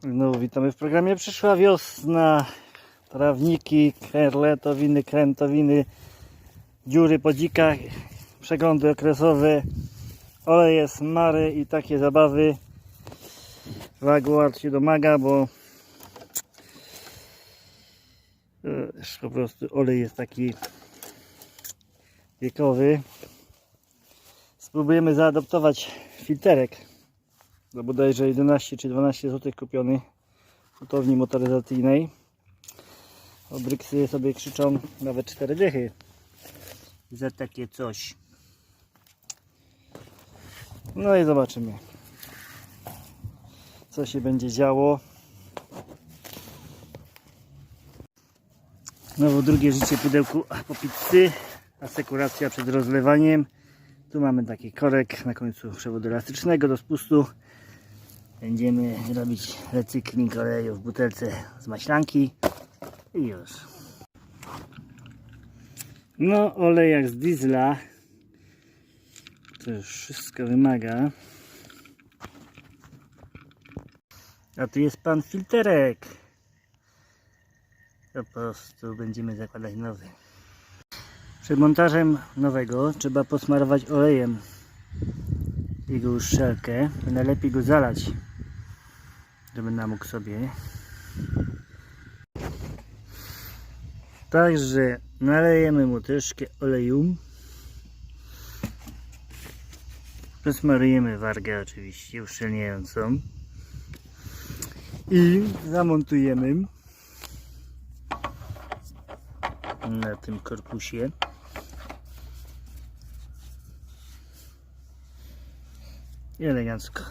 Znowu witamy w programie Przyszła wiosna. Trawniki, kerletowiny, krętowiny, dziury po dzikach, przeglądy okresowe, oleje, smary i takie zabawy. Wagward się domaga, bo e, po prostu olej jest taki wiekowy. Spróbujemy zaadoptować filterek za bodajże 11 czy 12 zł kupiony w hurtowni motoryzacyjnej. Obryksy sobie krzyczą nawet 4 dychy za takie coś. No i zobaczymy co się będzie działo. Znowu drugie życie pudełku po pizzy. Asekuracja przed rozlewaniem. Tu mamy taki korek na końcu przewodu elastycznego do spustu. Będziemy robić recykling oleju w butelce z maślanki i już. No, olej jak z diesla. To już wszystko wymaga. A tu jest pan filterek. Po prostu będziemy zakładać nowy. Przed montażem nowego trzeba posmarować olejem jego uszczelkę. Najlepiej go zalać, żeby namógł sobie. Także nalejemy mu troszkę oleju. Przesmarujemy wargę oczywiście uszczelniającą. I zamontujemy na tym korpusie. 原来样子可